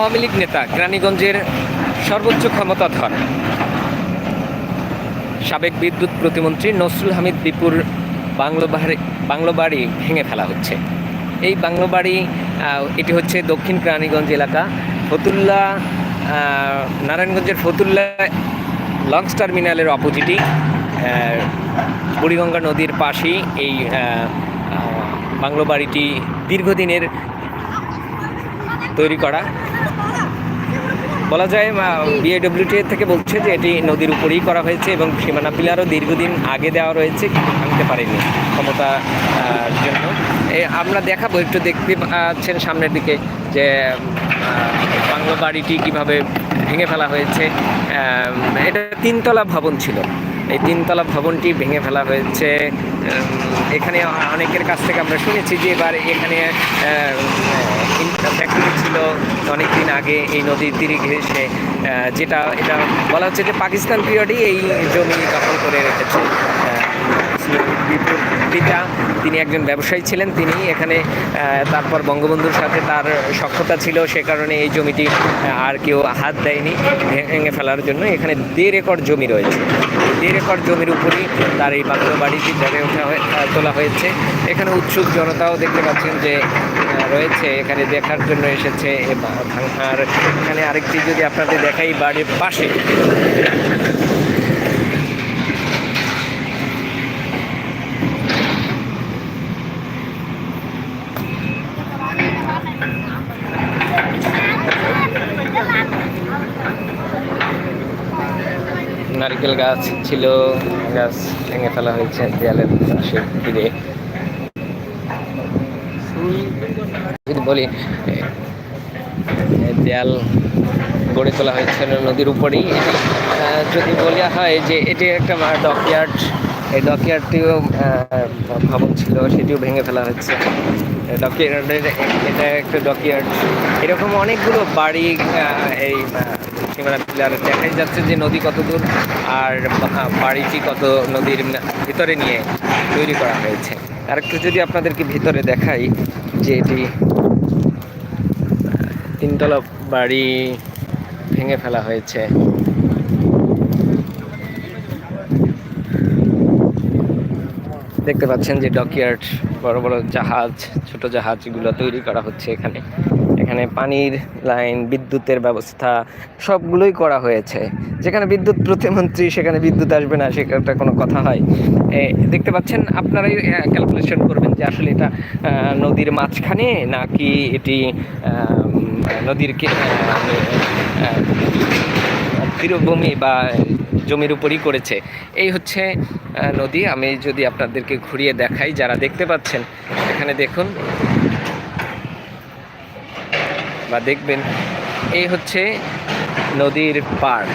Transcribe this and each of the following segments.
আওয়ামী লীগ নেতা গ্রানীগঞ্জের সর্বোচ্চ ক্ষমতাধর। সাবেক বিদ্যুৎ প্রতিমন্ত্রী নসরুল হামিদ বিপুর বাংলো বাড়ি বাংলো বাড়ি ভেঙে ফেলা হচ্ছে। এই বাংলো বাড়ি এটি হচ্ছে দক্ষিণ প্রাণীগঞ্জ এলাকা। ফতুল্লা নারায়ণগঞ্জের ফতুল্লা লঞ্চ টার্মিনালের অপোজিটই বুড়িগঙ্গা নদীর পাশেই এই বাংলো বাড়িটি দীর্ঘদিনের তৈরি করা। বলা যায় বিএডব্লিউটি থেকে বলছে যে এটি নদীর উপরেই করা হয়েছে এবং সীমানা পিলারও দীর্ঘদিন আগে দেওয়া রয়েছে, কিন্তু ভাঙতে পারেনি ক্ষমতা জন্য। আমরা দেখাবো, একটু দেখতে পাচ্ছেন সামনের দিকে যে বাংলো বাড়িটি কীভাবে ভেঙে ফেলা হয়েছে। এটা তিনতলা ভবন ছিল। এই তিনতলা ভবনটি ভেঙে ফেলা হয়েছে। এখানে অনেকের কাছ থেকে আমরা শুনেছি যে এবার এখানে ফ্যাক্টরি ছিল অনেক দিন আগে এই নদীর তীরে ঘেসে যেটা, এটা বলা হচ্ছে যে পাকিস্তান পিরিয়ডেই এই জমি দখল করে রেখেছে। পিতা তিনি একজন ব্যবসায়ী ছিলেন, তিনি এখানে তারপর বঙ্গবন্ধুর সাথে তার সক্ষতা ছিল, সে কারণে এই জমিটি আর কেউ হাত দেয়নি, ভেঙে ফেলার জন্য। এখানে দেড় একর জমি রয়েছে। দেড় একর জমির উপরেই তার এই বাংলো বাড়িটি গড়ে ওঠা তোলা হয়েছে। এখানে উৎসুক জনতাও দেখতে পাচ্ছেন যে রয়েছে। এখানে দেখার জন্য এসেছে আর এখানে আরেকটি যদি আপনাদের দেখাই বাড়ির পাশে। নারকেল গাছ ছিল, গাছ ভেঙে ফেলা হয়েছে দেয়ালের পাশে ফিরে যদি বলি দেয়াল গড়ে তোলা হয়েছে নদীর উপরেই। যদি বলা হয় যে এটি একটা ডকইয়ার্ড এই ডকইয়ার্ডটিও ভবন ছিল, সেটিও ভেঙে ফেলা হচ্ছে এটা একটা ডকইয়ার্ড এরকম অনেকগুলো বাড়ি এই সীমানা পিলার দেখাই যাচ্ছে যে নদী কত দূর আর বাড়িটি কত নদীর ভিতরে নিয়ে তৈরি করা হয়েছে। আরেকটু যদি আপনাদেরকে ভিতরে দেখাই যে এটি তিনতলা বাড়ি ভেঙে ফেলা হয়েছে। দেখতে পাচ্ছেন যে ডকইয়ার্ড বড় বড় জাহাজ ছোট জাহাজগুলো তৈরি করা হচ্ছে এখানে। এখানে পানির লাইন বিদ্যুতের ব্যবস্থা সবগুলোই করা হয়েছে। যেখানে বিদ্যুৎ প্রতিমন্ত্রী সেখানে বিদ্যুৎ আসবে না সেটা কোনো কথা হয়। দেখতে পাচ্ছেন আপনারাই ক্যালকুলেশন করবেন যে আসলে এটা নদীর মাঝখানে নাকি এটি নদীর আহ, তীরভূমি বা জমির উপরই করেছে। এই হচ্ছে নদী। আমি যদি আপনাদেরকে ঘুরিয়ে দেখাই, যারা দেখতে পাচ্ছেন, এখানে দেখুন। বা দেখবেন, এই হচ্ছে নদীর পাড়।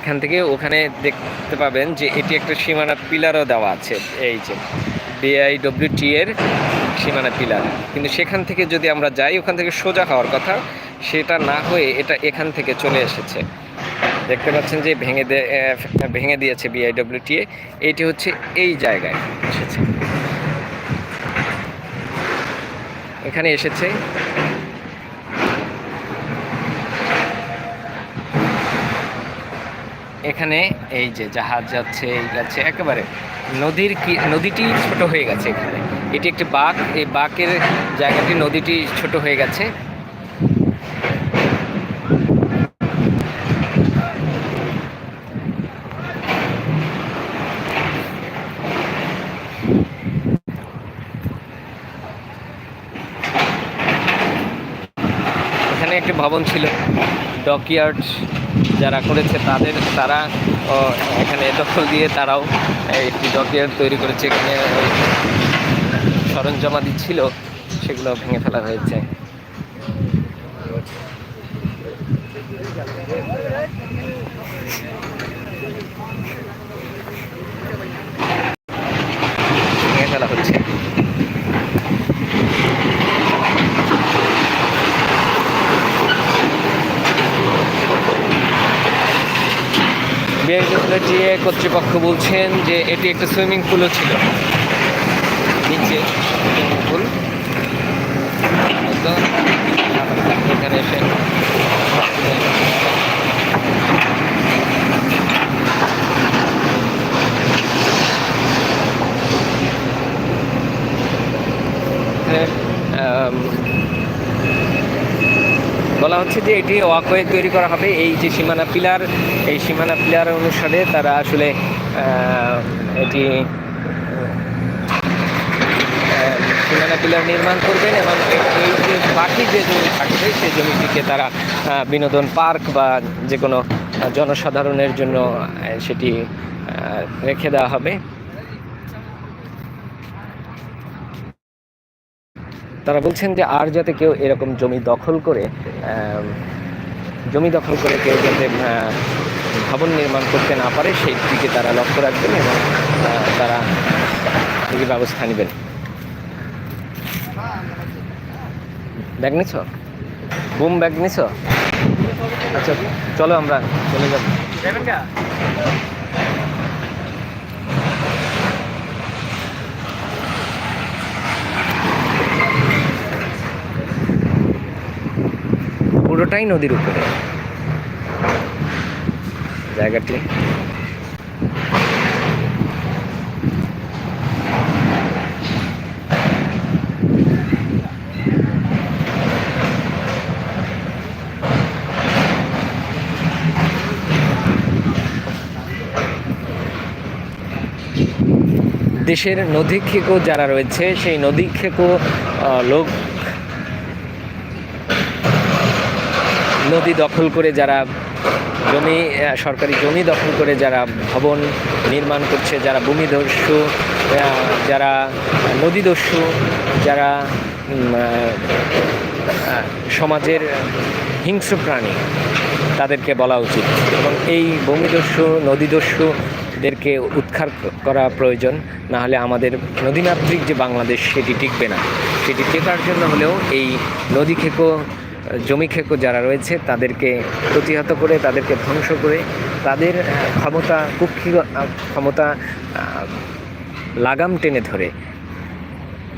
এখান থেকে ওখানে দেখতে পাবেন যে এটি একটা সীমানা পিলারও দেওয়া আছে। এই যে বিআইডব্লিউটি এর সীমানা পিলার। কিন্তু সেখান থেকে যদি আমরা যাই, ওখান থেকে সোজা হওয়ার কথা, সেটা না হয়ে এটা এখান থেকে চলে এসেছে। দেখতে পাচ্ছেন যে ভেঙে ভেঙে দিয়েছে বিআইডব্লিউটি এটি হচ্ছে এই জায়গায়। এসেছে। এখানে এসেছে। এখানে এই যে জাহাজ যাচ্ছে এই যাচ্ছে একেবারে নদীর কি নদীটি ছোট হয়ে গেছে এখানে। এটি একটি বাঁক এই বাঁকের জায়গাটি নদীটি ছোট হয়ে গেছে। একটি ভবন ছিল। ডকইয়ার্ড যারা করেছে তাদের, তারা এখানে দখল দিয়ে তারাও একটি ডকইয়ার্ড তৈরি করেছে। এখানে সরঞ্জামাদি ছিল, সেগুলো ভেঙে ফেলা হয়েছে। ভেঙে ফেলা হচ্ছে বিআইডব্লিউটিএ কর্তৃপক্ষ বলছেন যে এটি একটা সুইমিং পুলও ছিল। নিচে সুইমিং পুল। এখানে এসে বলা হচ্ছে যে এটি ওয়াকওয়ে তৈরি করা হবে, এই যে সীমানা পিলার, এই সীমানা পিলার অনুসারে তারা আসলে এটি সীমানা পিলার নির্মাণ করবেন এবং এই যে বাকি যে জমি থাকবে সেই জমিটিকে তারা বিনোদন পার্ক বা যে কোনো জনসাধারণের জন্য সেটি রেখে দেওয়া হবে। তারা বলছেন যে আর যাতে কেউ এরকম জমি দখল করে জমি দখল করে কেউ যাতে ভবন নির্মাণ করতে না পারে, সেই দিকে তারা লক্ষ্য রাখবেন এবং তারা দিকে ব্যবস্থা নেবেন। ব্যাগ নিছ? বুম ব্যাগ নিছ? আচ্ছা চলো আমরা চলে যাব। পুরোটাই নদীর উপরে। জায়গাটি। দেশের নদী খেকো যারা রয়েছে সেই নদী খেকো লোক নদী দখল করে যারা জমি সরকারি জমি দখল করে যারা ভবন নির্মাণ করছে, যারা ভূমিদস্যু যারা নদীদস্যু, যারা সমাজের হিংস্র প্রাণী, তাদেরকে বলা উচিত। এবং এই ভূমিদস্যু, নদীদস্যুদেরকে উৎখাত করা প্রয়োজন না হলে আমাদের নদীমাতৃক যে বাংলাদেশ, সেটি টিকবে না। সেটি টেকার জন্য হলেও এই নদী খেকো জমি খেকো যারা রয়েছে, তাদেরকে প্রতিহত করে, তাদেরকে ধ্বংস করে, তাদের ক্ষমতা, কুক্ষি ক্ষমতা লাগাম টেনে ধরে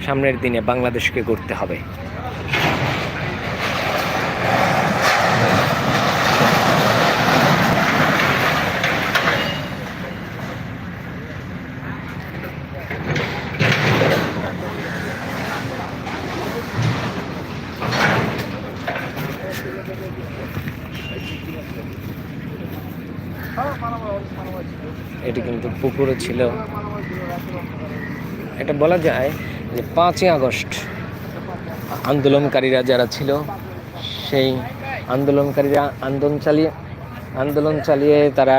সামনের দিনে বাংলাদেশকে গড়তে হবে। এটি কিন্তু পুকুরে ছিল। এটা বলা যায় যে পাঁচই আগস্ট আন্দোলনকারীরা যারা ছিল, সেই আন্দোলনকারীরা আন্দোলন চালিয়ে আন্দোলন চালিয়ে তারা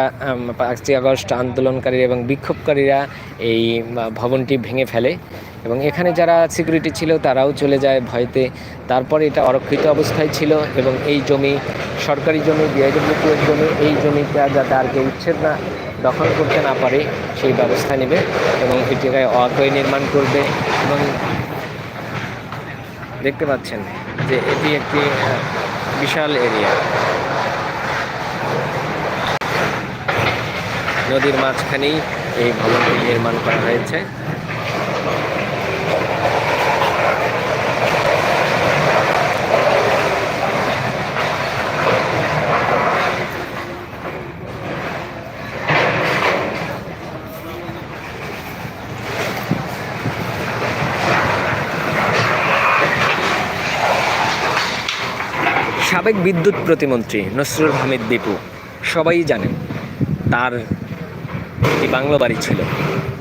পাঁচই আগস্ট আন্দোলনকারী এবং বিক্ষোভকারীরা এই ভবনটি ভেঙে ফেলে। এবং এখানে যারা সিকিউরিটি ছিল তারাও চলে যায় ভয়তে। তারপরে এটা অরক্ষিত অবস্থায় ছিল এবং এই জমি, সরকারি জমি বিআইডব্লিউ এর জমি, এই জমিটা যাতে আর কেউ উচ্ছেদ না, দখল করতে না পারে, সেই ব্যবস্থা নেবে এবং এই জায়গায় অকয় নির্মাণ করবে এবং দেখতে পাচ্ছেন যে এটি একটি বিশাল এরিয়া। নদীর মাঝখানেই এই ভবনটি নির্মাণ করা হয়েছে। সাবেক বিদ্যুৎ প্রতিমন্ত্রী নসরুল হামিদ দীপু, সবাই জানেন তার একটি বাংলো বাড়ি ছিল।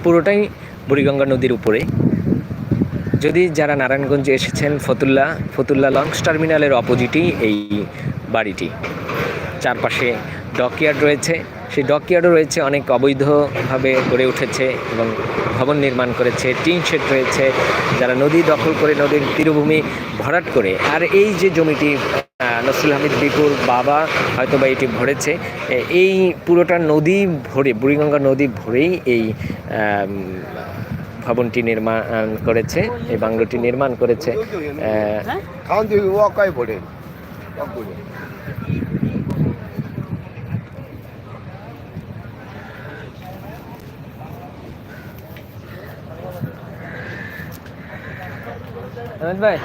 পুরোটাই বুড়িগঙ্গা নদীর উপরে। যদি যারা নারায়ণগঞ্জে এসেছেন, ফতুল্লা ফতুল্লা লঞ্চ টার্মিনালের অপোজিটেই এই বাড়িটি। চারপাশে ডকইয়ার্ড রয়েছে। সেই ডকইয়ার্ডও রয়েছে, অনেক অবৈধভাবে গড়ে উঠেছে এবং ভবন নির্মাণ করেছে, টিন শেড রয়েছে। যারা নদী দখল করে নদীর তীরভূমি ভরাট করে, আর এই যে জমিটি নসরুল হামিদ বিপুর বাবা হয়তো বা এটি ভরেছে। এই পুরোটা নদী ভরে, বুড়িগঙ্গা নদী ভরেই এই ভবনটি নির্মাণ করেছে, এই বাংলোটি নির্মাণ করেছে। ভাই